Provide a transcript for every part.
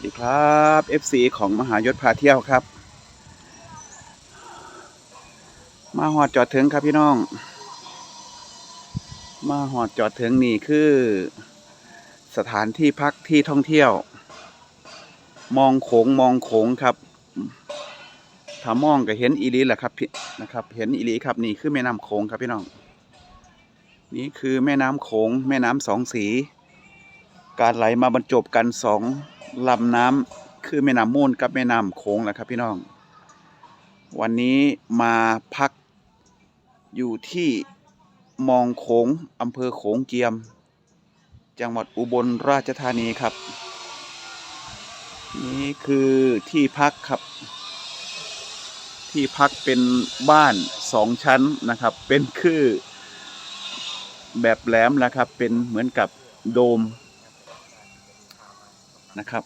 วัสดีครับ FC ของมหายศพาเที่ยวครับ มาหอดจอดถึงครับพี่น้อง มาหอดจอดถึงนี่คือ สถานที่พักที่ท่องเที่ยว มองโขงมองโขงครับถ้ามองก็เห็นอีหลีแหละครับพี่นะครับ เห็นอีหลีครับนี่คือแม่น้ำโขงครับพี่น้อง นี่คือแม่น้ำโขงแม่น้ำสองสี การไหลมาบรรจบกันสองลำน้ำคือแม่น้ำมูลกับแม่น้ำโขงแหละครับพี่น้อง วันนี้มาพักอยู่ที่มองโขงอำเภอโขงเจียม จังหวัดอุบลราชธานีครับ นี่คือที่พักครับ ที่พักเป็นบ้านสองชั้นนะครับ เป็นคือแบบแหลมนะครับ เป็นเหมือนกับโดม นะครับ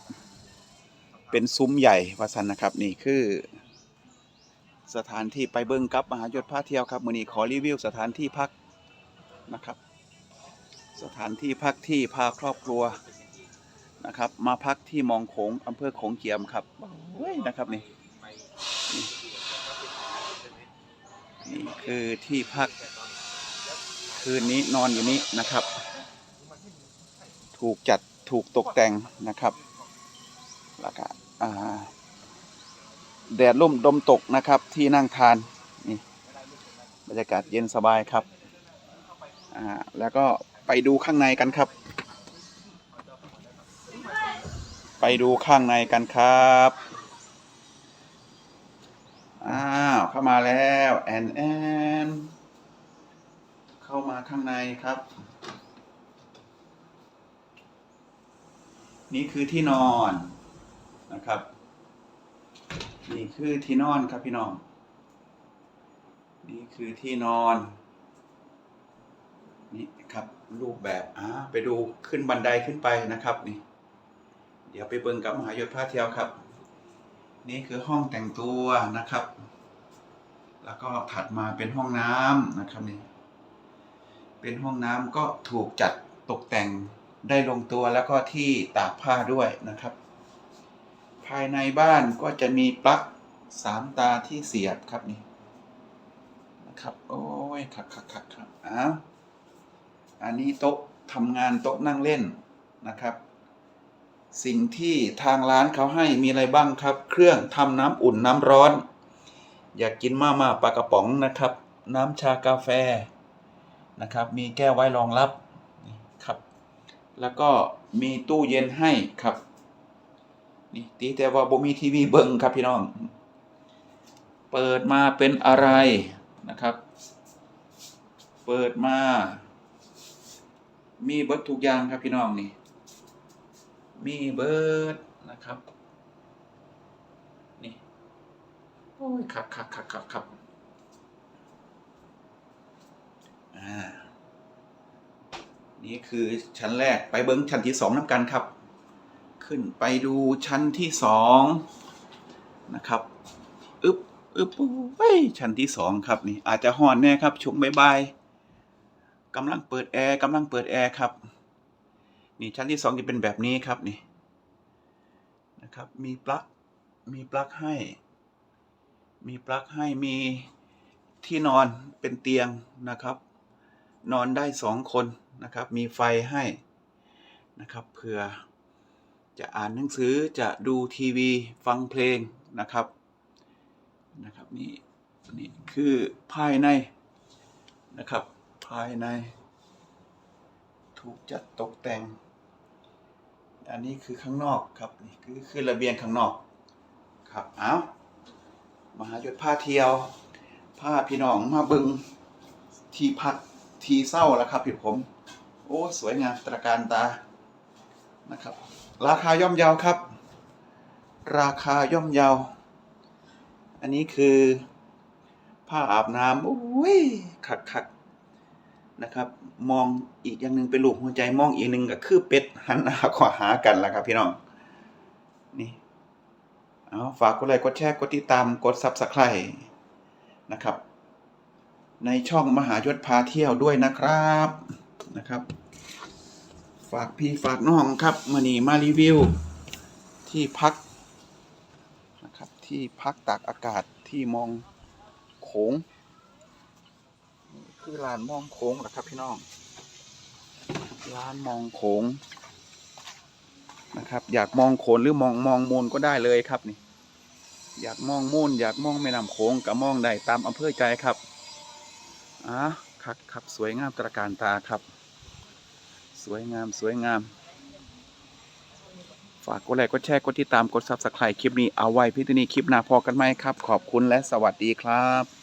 เป็นซุ้มใหญ่วาสันนะครับนี่คือ สถานที่ไปเบิ้งกับมหายศพาเที่ยวครับมือนี้ขอรีวิวสถานที่พักนะครับ สถานที่พักที่พาครอบครัวนะครับ มาพักที่มองโขงอำเภอโขงเจียมครับเฮ้ยนะครับนี่นี่คือที่พักคืนนี้นอนอยู่นี้นะครับ ถูกจัด ถูกตกแต่งนะครับแล้วก็แดดร่มดมตกนะครับที่นั่งทานนี่บรรยากาศเย็นสบายครับแล้วก็ไปดูข้างในกันครับ ไปดูข้างในกันครับอ้าวเข้ามาแล้วแอนแอนเข้ามาข้างในครับ นี่คือที่นอนนะครับ นี่คือที่นอนครับพี่น้อง นี่คือที่นอน นี่ครับรูปแบบอ่าไปดูขึ้นบันไดขึ้นไปนะครับนี่ เดี๋ยวไปเบิ่งกับมหายศพาเที่ยวครับ นี่คือห้องแต่งตัวนะครับ แล้วก็ถัดมาเป็นห้องน้ำนะครับนี่ เป็นห้องน้ำก็ถูกจัดตกแต่ง ได้ลงตัวแล้วก็ที่ตากผ้าด้วยนะครับ ภายในบ้านก็จะมีปลั๊กสามตาที่เสียบครับนี่นะครับ โอ้ยขักขักขักครับอ้าวอันนี้โต๊ะทำงานโต๊ะนั่งเล่นนะครับ สิ่งที่ทางร้านเขาให้มีอะไรบ้างครับ เครื่องทำน้ำอุ่นน้ำร้อน อยากกินมาม่าปลากระป๋องนะครับ น้ำชากาแฟนะครับ มีแก้วไว้รองรับนี่ครับ แล้วก็มีตู้เย็นให้ครับนี่ตีแต่ว่าบ่มีทีวีเบิ่งครับพี่น้อง เปิดมาเป็นอะไรนะครับ เปิดมา มีเบิร์ดทุกอย่างครับพี่น้องนี่ มีเบิร์ดนะครับ นี่ โอ้ยครับครับครับครับครับอ่า นี่คือชั้นแรกไปเบิ้งชั้นที่สองน้ำกันครับ ขึ้นไปดูชั้นที่สองนะครับอึบอึบเฮ้ยชั้นที่สองครับนี่อาจจะห่อนแน่ครับช่วงบ่ายๆกำลังเปิดแอร์กำลังเปิดแอร์ครับนี่ชั้นที่สองจะเป็นแบบนี้ครับนี่นะครับมีปลั๊กมีปลั๊กให้ มีปลั๊กให้มีที่นอนเป็นเตียงนะครับ นอนได้สองคน นะครับ มีไฟให้นะครับเผื่อจะอ่านหนังสือจะดูทีวีฟังเพลงนะครับนะครับนี่นี่คือภายในนะครับ ภายใน ถูกจัดตกแต่ง อันนี้คือข้างนอกครับนี่คือคือระเบียงข้างนอกครับเอามหาจุดผ้าเที่ยวผ้าพี่น้องมาบึงที่พักทีเศร้าแล้วครับพี่ผม โอ้สวยงามตระการตานะครับ ราคาย่อมเยาวครับ ราคาย่อมเยาวอันนี้คือผ้าอาบน้ำโอ้ยคักคักนะครับ มองอีกอย่างหนึ่งเป็นรูปหัวใจมองอีกหนึ่งก็คือเป็ดหันหน้าขวาหากันแล้วครับพี่น้องนี่เอาฝากกดไลค์กดแชร์กดติดตามกดซับสไครต์นะครับ ในช่องมหายศพาเที่ยวด้วยนะครับ นะครับ ฝากพี่ฝากน้องครับมื่อนี้มารีวิว ที่พักนะครับที่พักตากอากาศที่มองโขงคือลานมองโขงเหรอครับ พี่น้องลานมองโขงนะครับ อยากมองโขนหรือมองมองมูลก็ได้เลยครับนี่อยากมองมูลอยากมองแม่น้ำโขงก็มองได้ตามอำเภอใจครับอะครับครับสวยงามตระการตาครับ สวยงามสวยงาม ฝากกดไลค์กดแชร์กดติดตามกดซับสไครต์คลิปนี้เอาไว้พี่ที่นี่คลิปหน้าพอกันไหมครับ ขอบคุณและสวัสดีครับ